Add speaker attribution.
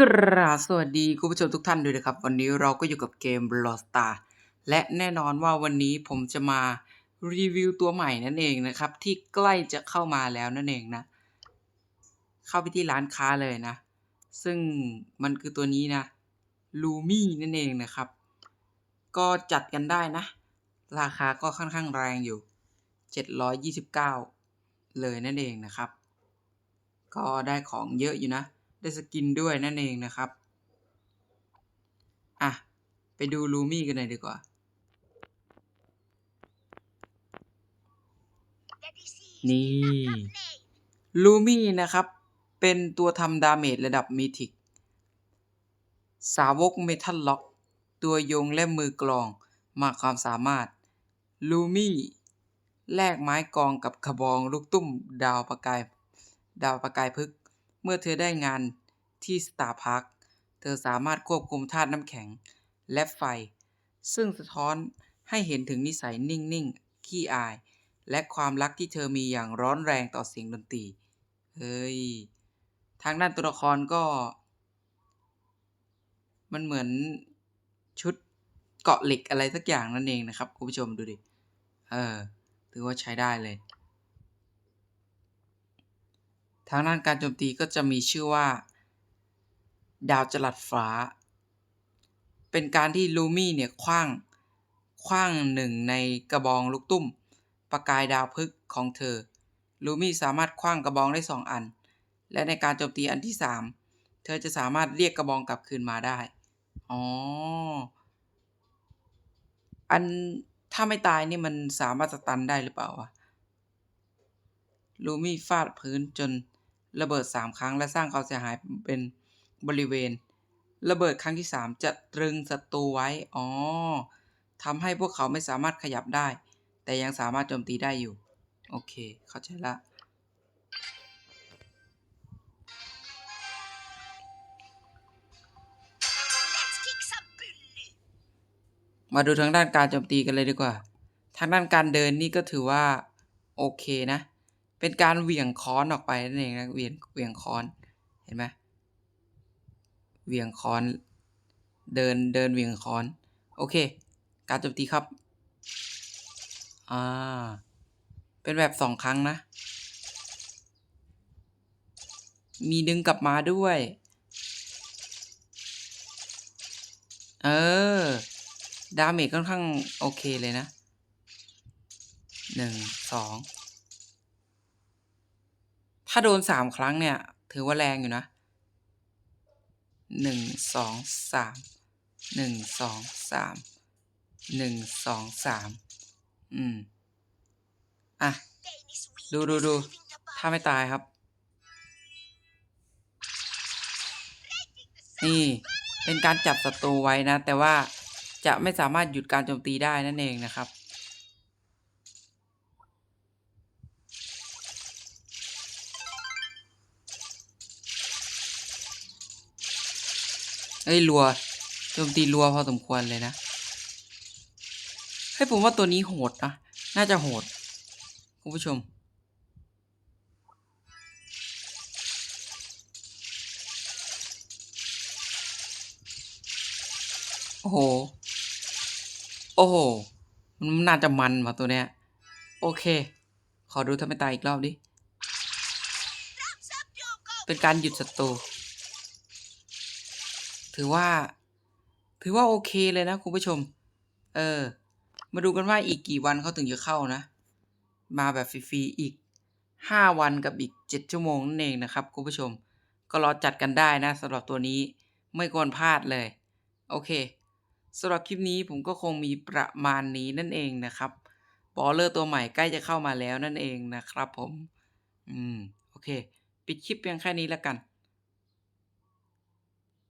Speaker 1: กราบสวัสดีคุณผู้ชมทุกท่านด้วยนะครับ วันนี้เราก็อยู่กับเกม Brawl Star และแน่นอนว่าวันนี้ผมจะมารีวิวตัวใหม่นั่นเองนะครับ ที่ใกล้จะเข้ามาแล้วนั่นเองนะ เข้าไปที่ร้านค้าเลยนะ ซึ่งมันคือตัวนี้นะลูมี่นั่นเองนะครับ ก็จัดกันได้นะ ราคาก็ค่อนข้างแรงอยู่ 729 เลยนั่นเองนะครับ ก็ได้ของเยอะอยู่นะ ได้สกินด้วยนั่นเองนะครับ อะ ไปดูลูมี่กันหน่อยดีกว่า นี่ลูมี่นะครับ เป็นตัวทำดาเมจระดับมีทิก สาวกเมทัลล็อก ตัวโยงและมือกลองมากความสามารถลูมี่แลกไม้กองกับกระบองลูกตุ้มดาวประกาย ดาวประกายพึก เมื่อเธอได้งานที่สตาร์พาร์คเธอสามารถควบคุมธาตุน้ำแข็งและไฟ ซึ่งสะท้อนให้เห็นถึงนิสัยนิ่งๆ ขี้อาย และความรักที่เธอมีอย่างร้อนแรงต่อเสียงดนตรี เฮ้ย ทางด้านตัวละครก็ มันเหมือนชุดเกาะเหล็กอะไรสักอย่างนั่นเองนะครับ คุณผู้ชมดูดิ เออ ถือว่าใช้ได้เลย ทางด้านการโจมตีก็จะมีชื่อว่า ดาวจลัดฟ้า เป็นการที่ลูมี่เนี่ยคว้างคว้างหนึ่งในกระบองลูกตุ้ม ประกายดาวพึกษ์ของเธอ ลูมี่สามารถคว้างกระบองได้สองอัน และในการโจมตีอันที่สามเธอจะสามารถเรียกกระบองกลับคืนมาได้ อ๋อ อันถ้าไม่ตายนี่มันสามารถสตันได้หรือเปล่าวะลูมี่ฟาดพื้นจน ระเบิดสามครั้ง และสร้างความเสียหายเป็นบริเวณ ระเบิดครั้งที่สามจะตรึงศัตรูไว้ อ๋อทำให้พวกเขาไม่สามารถขยับได้ แต่ยังสามารถโจมตีได้อยู่ โอเค เข้าใจละ มาดูทางด้านการโจมตีกันเลยดีกว่า ทางด้านการเดินนี่ก็ถือว่า โอเคนะ เป็นการเหวี่ยงค้อนออกไปนั่นเองนะเหวี่ยงเหวี่ยงค้อนเห็นไหมเหวี่ยงค้อน เดินเดินเหวี่ยงค้อน โอเค การโจมตีครับอ่าเป็นแบบสองครั้งนะ มีดึงกลับมาด้วย เออ ดาเมจค่อนข้างโอเคเลยนะหนึ่งสอง ถ้าโดนสามครั้งเนี่ย ถือว่าแรงอยู่นะหนึ่งสองสามหนึ่งสองสามหนึ่งสองสามอืม อะ ดูดูดูถ้าไม่ตายครับ นี่ เป็นการจับศัตรูไว้นะ แต่ว่าจะไม่สามารถหยุดการโจมตีได้นั่นเองนะครับ เอ้ยรัวโจมตีรัวพอสมควรเลยนะให้ผมว่าตัวนี้โหดนะ น่าจะโหด คุณผู้ชม โอ้โห โอ้โห มันน่าจะมันว่ะตัวเนี้ย โอเค ขอดูถ้าไม่ตายอีกรอบดิ เป็นการหยุดศัตรู ถือว่า ถือว่าโอเคเลยนะคุณผู้ชม เออ มาดูกันว่าอีกกี่วันเขาถึงจะเข้านะ มาแบบฟรีๆอีกห้าวันกับอีกเจ็ดชั่วโมงนั่นเองนะครับคุณผู้ชม ก็รอจัดกันได้นะสำหรับตัวนี้ไม่ควรพลาดเลย โอเคสำหรับคลิปนี้ผมก็คงมีประมาณนี้นั่นเองนะครับบอลเลอร์ตัวใหม่ใกล้จะเข้ามาแล้วนั่นเองนะครับผม อืม โอเค ปิดคลิปเพียงแค่นี้แล้วกัน